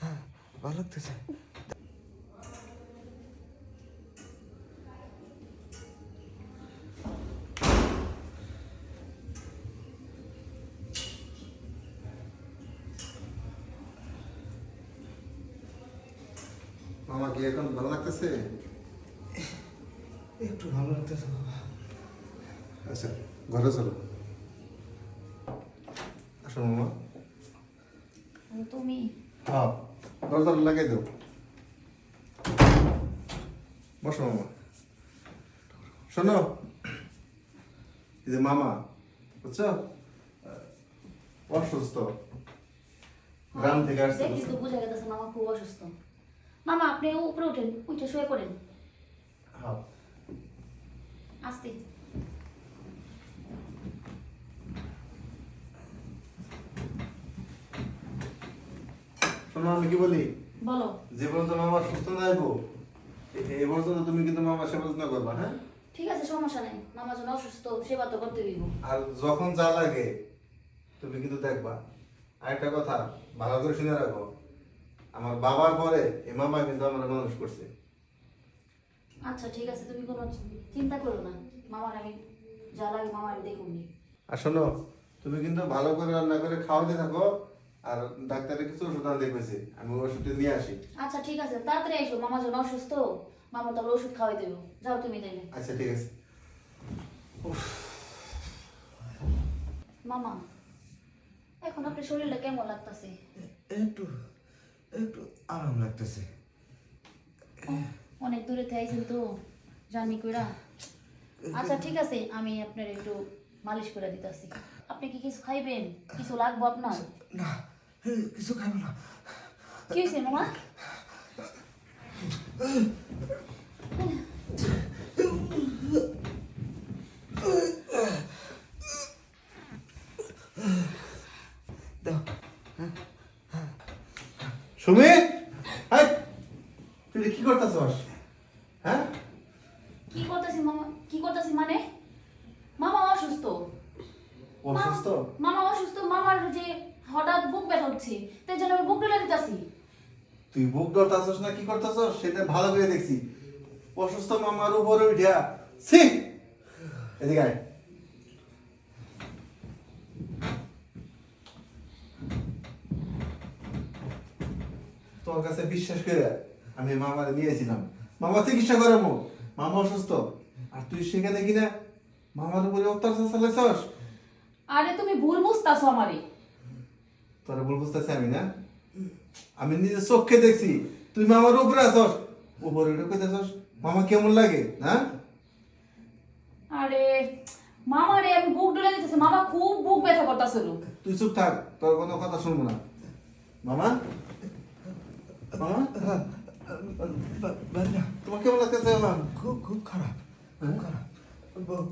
হ্যাঁ ভালো লাগতেছে। মামা কি এখন ভালো লাগতেছে? একটু ভালো লাগতেছে বাবা। আচ্ছা ঘরে চলো। আসো মামা। তুমি। হ্যাঁ দরজা লাগাই দাও। বসো মামা। শোনো। এই যে মামা বুঝছ? অসুস্থ। গ্রাম থেকে আসছে দেখি তো বোঝা গেছে মামা খুব অসুস্থ। মামা আপনি উপরে ওঠেন উঠে শুয়ে পড়েন। হ্যাঁ। আস্তে আমি কি বলি? বলো। যে পর্যন্ত মামা সুস্থ না আইবো এ- এ পর্যন্ত তুমি কিন্তু মামা সেবা যত্ন করবা হ্যাঁ? ঠিক আছে সমস্যা নেই। মামা যেন অসুস্থ সেবা তো করতে দিব। আর যখন যা লাগে তুমি কিন্তু দেখবা। আরেকটা কথা ভালো করে শুনে রাখো। আমার বাবার পরে এই মামা কিন্তু আমার মানুষ করছে। আচ্ছা ঠিক আছে তুমি কোনো চিন্তা করো না। মামার আমি যা লাগে মামার দেখুন। আর শোনো তুমি কিন্তু ভালো করে রান্না করে খাওয়াতে থাকো। আর ডাক্তারের কিছু ওষুধ আনতে কইছে আমি ওষুধটা নিয়ে আসি। আচ্ছা ঠিক আছে তাড়াতাড়ি এসো মামা যেন অসুস্থ মামা তারপর ওষুধ খাওয়াই দেবো। যাও তুমি তাইলে। আচ্ছা ঠিক আছে। মামা এখন আপনার শরীরটা কেমন লাগতেছে? একটু একটু আরাম লাগতেছে। অনেক দূরে থেকে তো জানি কইরা। আচ্ছা ঠিক আছে আমি আপনার একটু মালিশ করে দিতেছি। আপনি কি কিছু খাইবেন? কিছু লাগবো আপনার? না কিছু খাব না। কি হয়েছে মামা সুমি? তুই কি করতেছস? হ্যাঁ? কি করতেছি মামা? কি করতেছি মানে? মামা অসুস্থ। অসুস্থ? মামা অসুস্থ মামার যে হঠাৎ বুক ব্যথা হচ্ছে তাই জন্য আমি বুক ডলে দিতেছি তুই বুক ডলতাছস না কি করতেছস? সেটা ভালো করে দেখছি। অসুস্থ মামার উপরে উঠিয়া সি এদিকে আয়। তোর কাছে বিশ্বাস করে আমি মামারে নিয়েছিলাম মামা চিকিৎসা করাবো মামা অসুস্থ। আর তুই সেখানে কিনা মামার উপরে অত্যাচার চালাইছস? আরে তুমি ভুল বুঝতাছো আমারে। তোরা ভুল বুঝতেছি আমি না? আমি নিজের চোখে দেখছি। তুই মামার উপরে আসস উপরে উঠে কইতেছস মামা কেমন লাগে না? আরে মামারে আমি বুক ডলে দিতেছি মামা খুব বুক ব্যথা করতেছিল। তুই চুপ থাক তোর কোনো কথা শুনব না। মামা? মামা? তোমার কেমন লাগতেছে মামা খুব খুব খারাপ খুব খারাপ।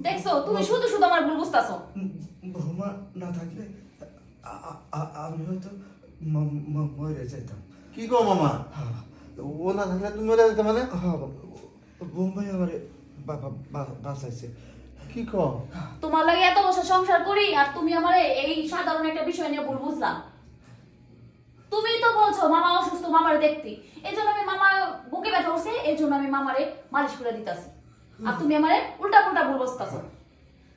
দেখছ তুমি শুধু শুধু আমার ভুল বুঝতাছো। বৌমা না থাকলে আমি হয়তো ম- ম- মরে যেতাম। কি কো মামা? ও না থাকলে তুমি মরে যেতে মানে? বোম্বাই আমার বাবা বাঁচাইছে। কি কো তোমার লাগে এত বছর সংসার করি আর তুমি আমার এই সাধারণ একটা বিষয় নিয়ে ভুল বুঝলাম তুমি তো বলছো মামা অসুস্থ মামার দেখতে। এই জন্য আমি মামা বুকে ব্যথা হচ্ছে এই জন্য আমি মামারে মালিশ করে দিতাছি। আর তুমি আমারে উল্টা পুল্টা ভুল বুঝতাছো।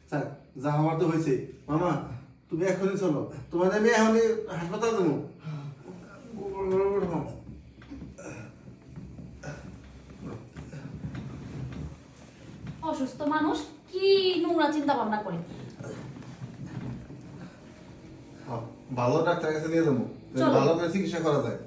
স্যার যা হওয়ার তো হয়েছে। মামা তুমি এখনই চলো। তোমাদের আমি এখনই হাসপাতাল দেবো অসুস্থ মানুষ কি নোংরা চিন্তা ভাবনা করে? হ্যাঁ, ভালো ডাক্তারের কাছে নিয়ে যাব। ভালো করে চিকিৎসা করা যায়।